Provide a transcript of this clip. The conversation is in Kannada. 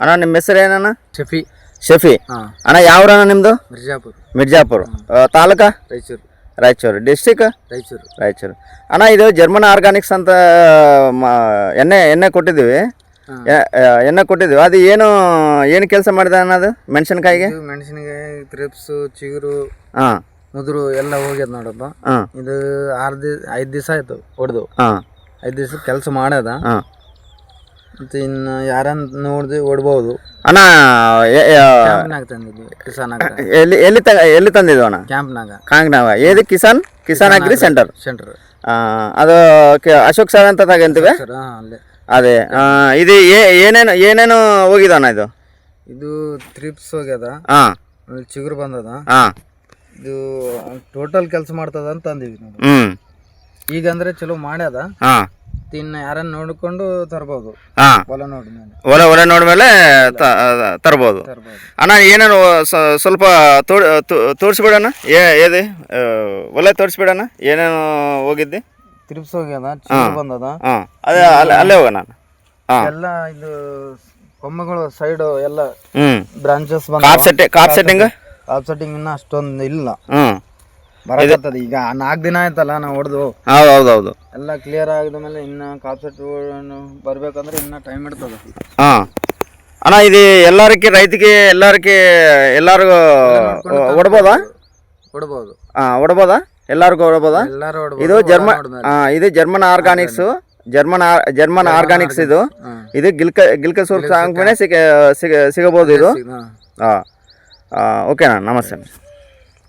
ಅಣ್ಣ ನಿಮ್ಮ ಹೆಸರು ಏನಣ್ಣ? ಶಫಿ. ಶಫಿ. ಅಣ್ಣ ಯಾವ್ರಣ್ಣ ನಿಮ್ಮದು ಮಿರ್ಜಾಪುರ್. ಮಿರ್ಜಾಪುರ. ತಾಲೂಕ? ರಾಯಚೂರು. ರಾಯಚೂರು. ಡಿಸ್ಟಿಕ್ ರಾಯಚೂರು. ರಾಯಚೂರು. ಅಣ್ಣ ಇದು ಜರ್ಮನ್ ಆರ್ಗಾನಿಕ್ಸ್ ಅಂತ ಎಣ್ಣೆ ಎಣ್ಣೆ ಕೊಟ್ಟಿದ್ದೀವಿ. ಎಣ್ಣೆ ಕೊಟ್ಟಿದ್ದೀವಿ. ಅದು ಏನು ಏನು ಕೆಲಸ ಮಾಡಿದೆ ಅನ್ನೋದು ಮೆಣಸಿನ್ಕಾಯಿಗೆ? ಮೆಣಸಿನಕಾಯಿ ತ್ರಿಪ್ಸು ಚಿಗುರು ಹಾಂ. ಮುದುರು ಎಲ್ಲ ಹೋಗ್ಯದ ನೋಡಪ್ಪ. ಹಾಂ. ಇದು ಆರು ದಿವಸ ಐದು ದಿವಸ ಆಯ್ತು ಹೊಡೆದು. ಹಾಂ. ಐದು ದಿವಸ ಕೆಲಸ ಮಾಡ್ಯದ. ಹಾಂ. ಮತ್ತು ಇನ್ನು ಯಾರನ್ನ ನೋಡಿದ್ರೆ ಓಡ್ಬೋದು. ಅಣ್ಣ ಎ- ಎ- ಕ್ಯಾಂಪ್ನಾಗ ತಂದಿದ್ವಿ ಎಲ್ಲಿ ಎಲ್ಲಿ ತ ಎಲ್ಲಿ ತಂದಿದ್ದು ಅಣ್ಣ? ಕ್ಯಾಂಪ್ನಾಗ. ಕಾಂಗ್ನಾವ ಏದು Kisan? Kisan agri centre. Centre. ಆ, ಅದು ಕೆ- ಅಶೋಕ್ ಸರ್ ಅಂತ ತಗಂತೀವಿ ಸರ್ ಹಾಂ ಅಲ್ಲೇ. ಅದೇ. ಆ, ಇದು ಏ- ಏನೇನು ಏನೇನು ಹೋಗಿದಣ್ಣ ಇದು? ಇದು ತ್ರಿಪ್ಸ್ ಹೋಗ್ಯದ. ಹಾಂ ಆಮೇಲೆ ಚಿಗುರು ಬಂದದ. ಹಾಂ ಇದು ಟೋಟಲ್ ಕೆಲಸ ಮಾಡ್ತದ ಅಂತ ಅಂದಿವಿ ನಾವು. ಹ್ಞೂ ಈಗ ಅಂದ್ರೆ ಚಲೋ ಮಾಡ್ಯದ. ಹಾಂ ಇನ್ನು ಯಾರನ್ನ ನೋಡ್ಕೊಂಡು ತರ್ಬೋದು. ಹಾಂ. ಹೊಲ ನೋಡಿ ಒಲೆ ಒಲೆ ನೋಡ್ಮೇಲೆ ತ- ತರ್ಬೋದು. ತರ್ಬೋದು. ಅಣ್ಣ ಏನೇನು ಸ- ಸ್ವಲ್ಪ ತೋರ್ ತೋರಿಸ್ಬಿಡಣ್ಣ? ಏ ಏದಿ? ಆ, ಒಲೆ ತೋರಿಸ್ಬಿಡಣ್ಣ? ಏನೇನು ಹೋಗಿದ್ದಿ? ತ್ರಿಪ್ಸ್ ಹೋಗ್ಯದ ಬಂದದ. ಹಾಂ. ಅದೇ ಅಲ್ಲೇ ಅಲ್ಲೇ ಹೋಗೋಣ ಹಾಂ. ಎಲ್ಲ ಇದು ಕೊಮ್ಮಗಳು ಸೈಡ್ ಎಲ್ಲ ಹ್ಞೂ ಬ್ರಾಂಚಸ್ ಕಾಪ್ ಬಂದ ಸೆಟ್ಟಿ ಕಾಪ್ ಸೆಟ್ಟಿಂಗ್? ಕಾಪ್ ಸೆಟ್ಟಿಂಗ್ ಇನ್ನ ಅಷ್ಟೊಂದು ಇಲ್ಲ. ಹ್ಞೂ ಬರಕತ್ತದ. ಈಗ ನಾಲ್ಕು ದಿನ ಆಯ್ತಲ್ಲ ನಾವು ಹೊಡೆದು. ಹೌದು ಹೌದು ಹೌದು ಎಲ್ಲ ಕ್ಲಿಯರ್ ಆಗಿದ ಮೇಲೆ ಇನ್ನ ಕಾಪ್ ಸೆಟ್ ಬರ್ಬೇಕಂದ್ರೆ ಇನ್ನ ಟೈಮ್ ಇಡ್ತದ ಹಾ. ಅಣ್ಣ ಇದು ಎಲ್ಲರಿಗೆ ರೈತಿಗೆ ಎಲ್ಲರಿಗೆ ಎಲ್ಲರಿಗೂ ಹೊಡ್ಬೋದಾ ಹೊಡ್ಬೋದು ಹಾ ಹೊಡ್ಬೋದಾ ಎಲ್ಲರಿಗೂ ಹೊಡ್ಬೋದಾ ಇದು ಜರ್ಮನ್ ಹಾಂ ಇದು German organics German German organics ಇದು. ಇದು ಗಿಲ್ಕ ಗಿಲ್ಕ ಸೂರ್ಸ್ ಸಿಗ ಸಿಗ ಸಿಗಬಹುದು ಇದು? ಹಾಂ. ಓಕೆ ಓಕೆನಾ ನಮಸ್ತೆ.